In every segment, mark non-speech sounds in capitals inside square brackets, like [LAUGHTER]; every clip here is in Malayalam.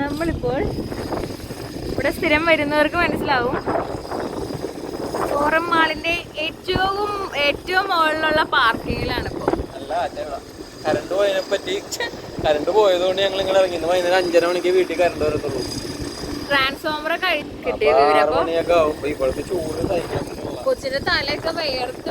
നമ്മളിപ്പോൾ ഇവിടെ സ്ഥിരം വരുന്നവർക്ക് മനസ്സിലാവും. ഫോറം മാളിന്റെ ഏറ്റവും ഏറ്റവും മുകളിലുള്ള പാർക്കിങ്ങിലാണ് ഇപ്പോൾ അല്ല കറണ്ട് പോയതിനെ പറ്റി കറണ്ട് പോയതുകൊണ്ട് ഞങ്ങൾ ഇങ്ങനെ ഇറങ്ങി. വൈകുന്നേരം അഞ്ചര മണിക്ക് വീട്ടിൽ കറണ്ട് വരത്തുള്ളൂ. ട്രാൻസ്ഫോമർ കിട്ടിയത് ഇവരപ്പോ കൊച്ചിന്റെ തലയൊക്കെ വയർത്ത്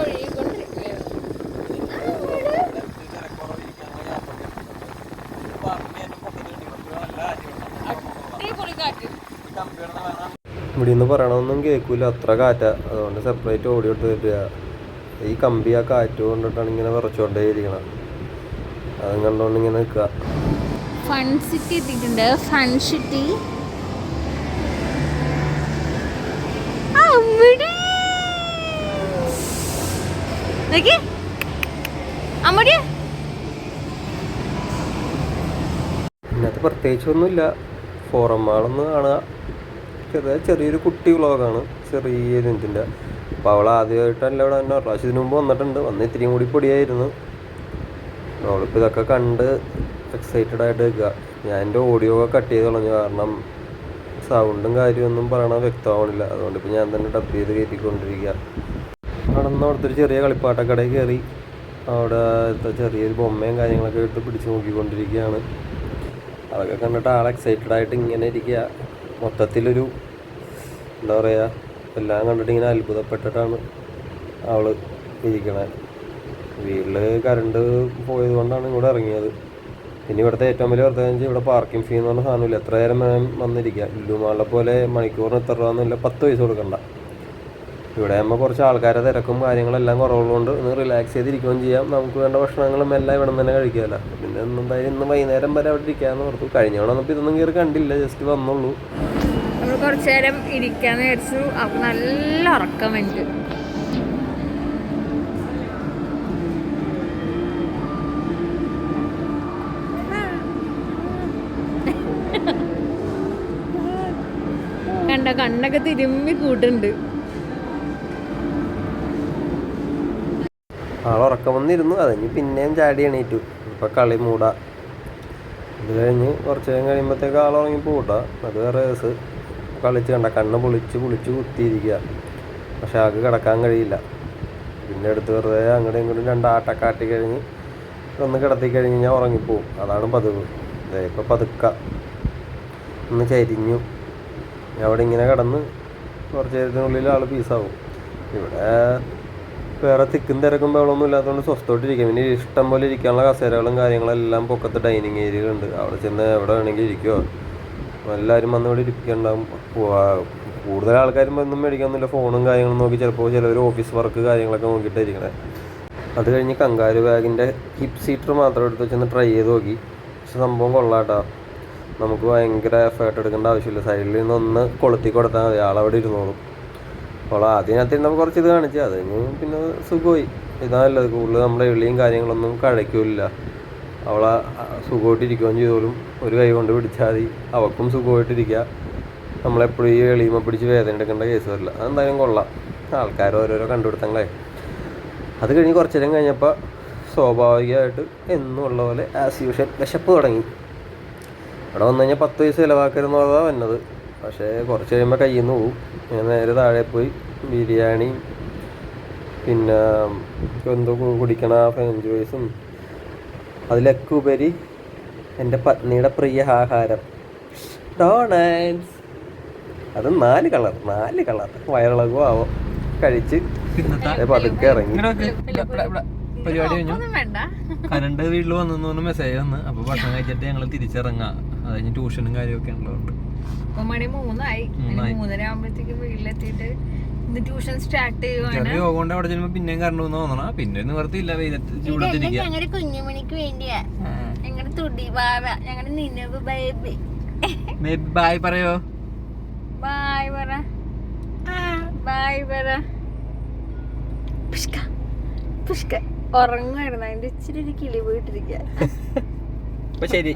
ഇവിടെ നിന്ന് പറയണമൊന്നും കേൾക്കൂല. അത്ര കാറ്റാ. അതുകൊണ്ട് സെപ്പറേറ്റ് ഓടി എടുത്ത് തരിക ഈ കമ്പി ആ കാറ്റ് കൊണ്ടിട്ടാണ് ഇങ്ങനെ വിറച്ചോണ്ടേ ഇരിക്കണം അതും കണ്ടോണ്ട് ഇങ്ങനെ നിൽക്കുക. ഫൺ സിറ്റി എത്തിയിട്ടുണ്ട്. ഫൺ സിറ്റി ഇതിനകത്ത് പ്രത്യേകിച്ചൊന്നുമില്ല. ഫോറം മാളൊന്ന് കാണുക. ചെറിയ ചെറിയൊരു കുട്ടി വ്ളോഗാണ് ചെറിയ ഇതിന്റെ അപ്പോൾ അവൾ ആദ്യമായിട്ടല്ല ഇവിടെ തന്നെ പ്രാവശ്യം ഇതിനു മുമ്പ് വന്നിട്ടുണ്ട്. വന്ന് ഇത്തിരിയും കൂടി പൊടിയായിരുന്നു. അവളിപ്പോൾ ഇതൊക്കെ കണ്ട് എക്സൈറ്റഡ് ആയിട്ട് നിൽക്കുക. ഞാൻ എന്റെ ഓഡിയോ ഒക്കെ കട്ട് ചെയ്ത് കളഞ്ഞു. കാരണം സൗണ്ടും കാര്യമൊന്നും പറയണത് വ്യക്തമാവണില്ല. അതുകൊണ്ട് ഇപ്പോൾ ഞാൻ തന്നെ ഡബ് ചെയ്ത് കയറ്റിക്കൊണ്ടിരിക്കുക. നടന്ന് അവിടുത്തെ ചെറിയ കളിപ്പാട്ടക്കടയിൽ കയറി. അവിടെ ചെറിയൊരു ബൊമ്മയും കാര്യങ്ങളൊക്കെ എടുത്ത് പിടിച്ച് നോക്കിക്കൊണ്ടിരിക്കുകയാണ്. അതൊക്കെ കണ്ടിട്ട് ആൾ എക്സൈറ്റഡ് ആയിട്ട് ഇങ്ങനെ ഇരിക്കുക. മൊത്തത്തിലൊരു എന്താ പറയുക എല്ലാം കണ്ടിട്ട് ഇങ്ങനെ അത്ഭുതപ്പെട്ടിട്ടാണ് അവൾ ഇരിക്കണത് വീട്ടിൽ കറണ്ട് പോയത് കൊണ്ടാണ് ഇങ്ങോട്ട് ഇറങ്ങിയത്. പിന്നെ ഇവിടുത്തെ ഏറ്റവും വലിയ വെച്ചാൽ ഇവിടെ പാർക്കിംഗ് ഫീ എന്ന് പറഞ്ഞ സാധനമില്ല. എത്ര നേരം വന്നിരിക്കുക ലുലുമാളെ പോലെ മണിക്കൂറിന് എത്ര രൂപ എന്നില്ല പത്ത് പൈസ കൊടുക്കണ്ട. ഇവിടെ ആകുമ്പോൾ കുറച്ച് ആൾക്കാരെ തിരക്കും കാര്യങ്ങളെല്ലാം കുറവുള്ളതുകൊണ്ട് ഒന്ന് റിലാക്സ് ചെയ്തിരിക്കുകയും ചെയ്യാം. നമുക്ക് വേണ്ട ഭക്ഷണങ്ങളും എല്ലാം ഇവിടെ തന്നെ കഴിക്കാമല്ല. പിന്നെ എന്തായാലും ഇന്ന് വൈകുന്നേരം വരെ അവിടെ ഇരിക്കാമെന്ന് ഓർത്തു. കഴിഞ്ഞ തവണ ഇതൊന്നും കയറി കണ്ടില്ല ജസ്റ്റ് വന്നുള്ളൂ. നമ്മൾ കുറച്ച് നേരം ഇരിക്കാന്ന് വിചാരിച്ചു. അപ്പം നല്ല ഉറക്കം എനിക്ക് കണ്ട കണ്ണൊക്കെ തിരുമ്മി കൂട്ടുണ്ട് ആൾ ഉറക്കം വന്നിരുന്നു. അത് കഴിഞ്ഞ് പിന്നെയും ചാടി എണീറ്റു. ഇപ്പം കളി മൂടാ. ഇത് കഴിഞ്ഞ് കുറച്ച് നേരം കഴിയുമ്പോഴത്തേക്ക് ആൾ ഉറങ്ങി പോട്ടാ അത് വേറെ കേസ് കളിച്ച് കണ്ട കണ്ണ് പൊളിച്ച് പൊളിച്ച് കുത്തിയിരിക്കുക. പക്ഷെ ആൾക്ക് കിടക്കാൻ കഴിയില്ല. പിന്നെ എടുത്ത് വെറുതെ അങ്ങോട്ടും ഇങ്ങോട്ടും രണ്ടാട്ടക്കാട്ടി കഴിഞ്ഞ് ഒന്ന് കിടത്തി കഴിഞ്ഞ് ഞാൻ ഉറങ്ങിപ്പോവും. അതാണ് പതിവ്. അതെ ഇപ്പം പതുക്ക. ഒന്ന് ചരിഞ്ഞു. അവിടെ ഇങ്ങനെ കിടന്ന് കുറച്ച് നേരത്തിനുള്ളിൽ ആൾ പീസാവും ഇവിടെ വേറെ തിക്കും തിരക്കും ബഹളമൊന്നും ഇല്ലാത്തതുകൊണ്ട് സ്വസ്ഥമായിട്ടിരിക്കാം. പിന്നെ ഇഷ്ടം പോലെ ഇരിക്കാനുള്ള കസേരകളും കാര്യങ്ങളെല്ലാം പൊക്കത്ത് ഡൈനിങ് ഏരിയകളുണ്ട് അവിടെ ചെന്ന് എവിടെ വേണമെങ്കിൽ ഇരിക്കുമോ എല്ലാവരും വന്ന് ഇവിടെ ഇരിക്കണ്ടാവും. കൂടുതൽ ആൾക്കാരും ഒന്നും മേടിക്കാനൊന്നുമില്ല. ഫോണും കാര്യങ്ങളും നോക്കി ചിലപ്പോൾ ചിലവർ ഓഫീസ് വർക്ക് കാര്യങ്ങളൊക്കെ നോക്കിയിട്ടായിരിക്കണേ. അത് കഴിഞ്ഞ് കങ്കാരു ബാഗിന്റെ ഹിപ്പ് സീറ്റർ മാത്രം എടുത്ത് വെച്ചൊന്ന് ട്രൈ ചെയ്ത് നോക്കി. പക്ഷെ സംഭവം കൊള്ളാട്ടോ. നമുക്ക് ഭയങ്കര എഫേർട്ട് എടുക്കേണ്ട ആവശ്യമില്ല. സൈഡിൽ നിന്ന് ഒന്ന് കൊളുത്തി കൊടുത്താൽ മതി. ആളവിടെ ഇരുന്നോളും. അപ്പോൾ അതിനകത്ത് ഇരുന്നപ്പോൾ കുറച്ച് ഇത് കാണിച്ചു. അത് പിന്നെ സുഖമായി. ഇതാണല്ലത് കൂടുതൽ നമ്മുടെ എളിയും കാര്യങ്ങളൊന്നും കഴിക്കില്ല അവളെ സുഖമായിട്ടിരിക്കുകയും ചെയ്തോളും ഒരു കൈ കൊണ്ട് പിടിച്ചാൽ മതി. അവൾക്കും സുഖമായിട്ടിരിക്കുക. നമ്മളെപ്പോഴും ഈ എളിയുമ പിടിച്ച് വേദന എടുക്കേണ്ട കേസ് വരില്ല. അതെന്തായാലും കൊള്ളാം. ആൾക്കാർ ഓരോരോ കണ്ടുപിടുത്തങ്ങളെ. അത് കഴിഞ്ഞ് കുറച്ച് നേരം കഴിഞ്ഞപ്പോൾ സ്വാഭാവികമായിട്ട് എന്നുമുള്ള പോലെ ആസ് യൂഷ്വൽ വിശപ്പ് തുടങ്ങി. അവിടെ വന്നു കഴിഞ്ഞാൽ പത്ത് പൈസ ചിലവാക്കരുന്നതാണ് വന്നത്. പക്ഷേ കുറച്ച് കഴിയുമ്പോൾ കയ്യിൽ നിന്ന് പോവും. ഞാൻ നേരെ താഴെ പോയി ബിരിയാണി പിന്നെ എന്തോ കുടിക്കണ ഫ്രഞ്ച് ഫ്രൈസും അതിലൊക്കെ ഉപരി എന്റെ പത്നിയുടെ പ്രിയ ആഹാരം. ഡോണറ്റ്സ്. അത് നാല് കളർ നാല് കളർ വയറിളകും ആവോ. കഴിച്ച് പതുക്കെ ഇറങ്ങി. പരിപാടി കഴിഞ്ഞു. ഒന്നും വേണ്ട. കരണ്ട് വീട്ടിൽ വന്നു മെസ്സേജ് വന്ന്. അപ്പൊ ഭക്ഷണം കഴിച്ചിട്ട് ഞങ്ങൾ തിരിച്ചിറങ്ങാം. അത് കഴിഞ്ഞ് ട്യൂഷനും കാര്യമൊക്കെ ഉള്ളതുകൊണ്ട്. ഇപ്പൊ മണി മൂന്നായി. മൂന്നര ആകുമ്പോഴത്തേക്ക് വീട്ടിലെത്തിയിട്ട് ഇന്ന് ട്യൂഷൻ സ്റ്റാർട്ട് ചെയ്യുവാണ്. യോഗ അവിടെ ചെല്ലുമ്പോ പിന്നെയും കറണ്ട് തോന്നണ. പിന്നെ നിവർത്തിയില്ല. വെയിലത്ത് ചൂടത്തിരിക്കുക ഞങ്ങളുടെ കുഞ്ഞുമണിക്ക് വേണ്ടിയാ. ഞങ്ങളുടെ തുടി ബാബ. ഞങ്ങളുടെ നിന്നവ് ബേബി. ബായ് പറയോ? ബായ് പറ. ബായ് പറ. പുഷ്ക. പുഷ്ക. ഉറങ്ങായിരുന്നു അതിന്റെ ഇച്ചിരി ഒരു കിളി പോയിട്ടിരിക്കുക [LAUGHS] ശരി.